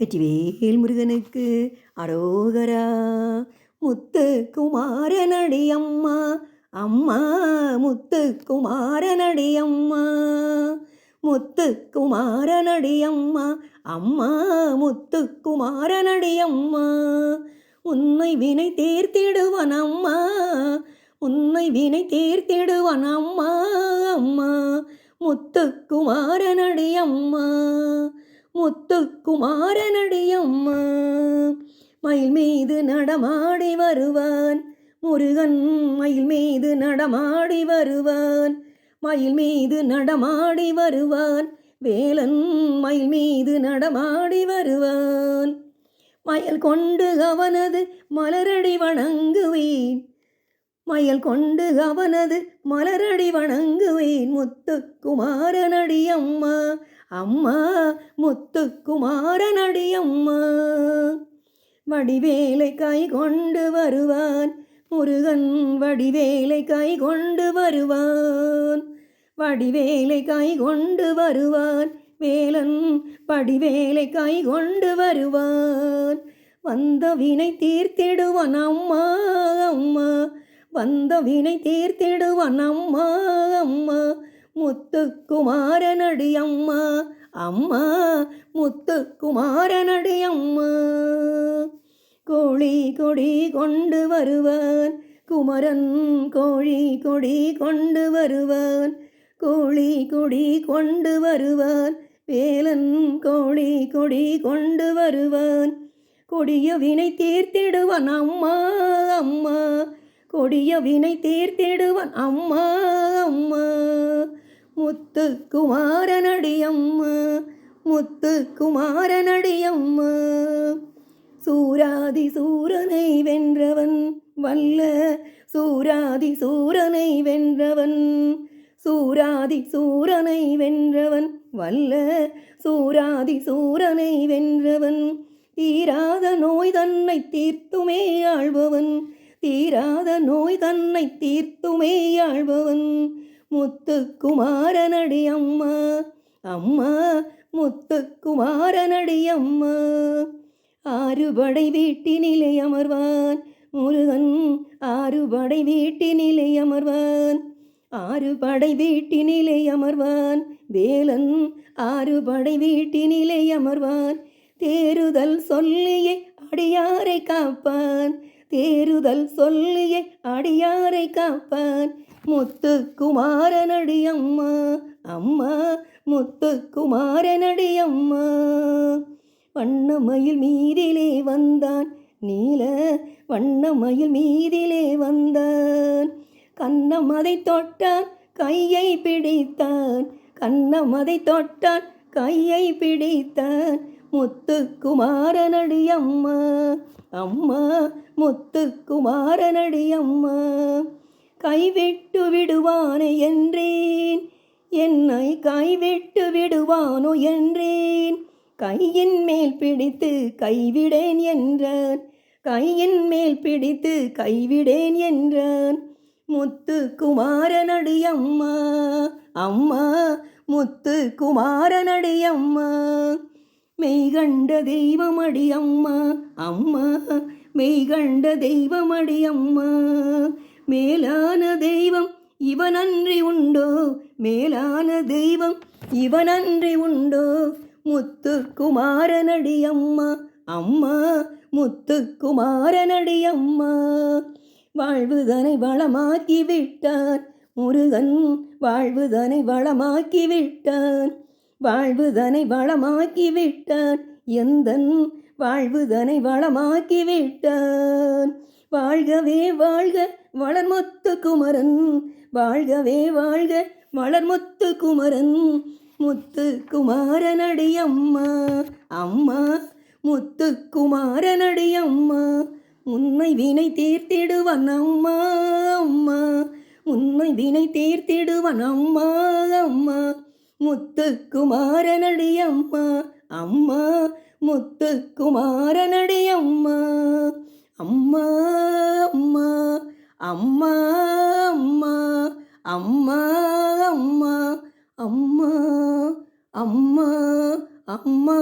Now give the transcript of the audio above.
வெற்றிவேல் முருகனுக்கு அரோகரா. முத்து குமாரனடி அம்மா அம்மா முத்து குமாரனடி அம்மா முத்து குமாரனடி அம்மா அம்மா முத்து குமாரனடி அம்மா உன்னை வினை தேர்த்திடுவன் அம்மா. உன்னை வினை தேர்த்திடுவன் அம்மா அம்மா. முத்து குமாரனடி அம்மா முத்து குமாரனடி மயில் மீது நடமாடி வருவான். முருகன் மயில் மீது நடமாடி வருவான். மயில் மீது நடமாடி வருவான். வேலன் மயில் மீது நடமாடி வருவான். மயல் கொண்டு அவனது மலரடி வணங்குவேன். மயல் கொண்டு அவனது மலரடி வணங்குவேன். முத்து குமாரனடி அம்மா அம்மா முத்துக்குமாரனடி அம்மா. வடிவேலை கை கொண்டு வருவான் முருகன் வடிவேலை கை கொண்டு வருவான். வடிவேலை கை கொண்டு வருவான் வேலன் படிவேலை கை கொண்டு வருவான். வந்த வினை தீர்த்திடுவன் அம்மா அம்மா. வந்த வினை தீர்த்திடுவன் அம்மா அம்மா. முத்துக்குமாரனடி அம்மா அம்மா முத்துக்குமாரனடி அம்மா கோழி கொடி கொண்டு வருவான். குமரன் கோழி கொடி கொண்டு வருவான். கோழி கொடி கொண்டு வருவான். வேலன் கோழி கொடி கொண்டு வருவான். கொடிய வினை தீர்த்திடுவான் அம்மா அம்மா. கொடிய வினை தீர்த்திடுவான் அம்மா. முத்து குமாரனடியம்மா முத்து குமாரனடியம்மா சூராதி சூரனை வென்றவன் வல்ல சூராதி சூரனை வென்றவன் சூராதி சூரனை வென்றவன் வல்ல சூராதி சூரனை வென்றவன். தீராத நோய் தன்னை தீர்த்துமே ஆழ்பவன் தீராத நோய் தன்னை தீர்த்துமே ஆழ்பவன் முத்துக்குமாரனடி அம்மா அம்மா முத்துக்குமாரனடி அம்மா ஆறுபடை வீட்டினிலே அமர்வான் முருகன் ஆறுபடை வீட்டினிலே அமர்வான். ஆறு படை வீட்டினிலே அமர்வான் வேலன் ஆறு படை வீட்டினிலே அமர்வான். தேறுதல் சொல்லியே அடியாரை காப்பான். தேறுதல் சொல்லியே அடியாரை காப்பான் முத்து குமாரனடி அம்மா அம்மா முத்து குமாரனடி அம்மா வண்ணமயில் மீதிலே வந்தான் நீல வண்ணமயில் மீதிலே வந்தான். கண்ணம் அதை தொட்டான் கையை பிடித்தான் கண்ணம் அதை தொட்டான் கையை பிடித்தான் முத்துக்குமாரனடி அம்மா அம்மா முத்துக்குமாரனடி அம்மா கைவிட்டு விடுவானே என்றேன். என்னை கைவிட்டு விடுவானோ என்றேன். கையின் மேல் பிடித்து கைவிடேன் என்றான். கையின் மேல் பிடித்து கைவிடேன் என்றான். முத்து குமாரனடி அம்மா அம்மா முத்து குமாரனடி அம்மா மெய்கண்ட தெய்வமடி அம்மா அம்மா. மெய்கண்ட தெய்வமடி அம்மா. மேலான தெய்வம் இவனன்றி உண்டோ? மேலான தெய்வம் இவனன்றி உண்டோ? முத்துக்குமாரனடி அம்மா அம்மா. முத்துக்குமாரனடி அம்மா. வாழ்வுதனை வளமாக்கி விட்டான் முருகன் வாழ்வுதனை வளமாக்கி விட்டான் வாழ்வுதனை வளமாக்கி விட்டான் எந்தன் வாழ்வுதனை வளமாக்கி விட்டான் வாழ்கவே வாழ்க வளர்முத்து குமரன். வாழ்கவே வாழ்க வளர்முத்து குமரன். முத்து குமாரனடி அம்மா அம்மா முத்து குமாரனடி அம்மா உன்னை வினை தீர்த்திடுவன் அம்மா அம்மா. உன்னை வினை தீர்த்திடுவன் அம்மா அம்மா. முத்து குமாரனடி அம்மா அம்மா முத்து குமாரனடி அம்மா அம்மா அம்மா அம்மா அம்மா அம்மா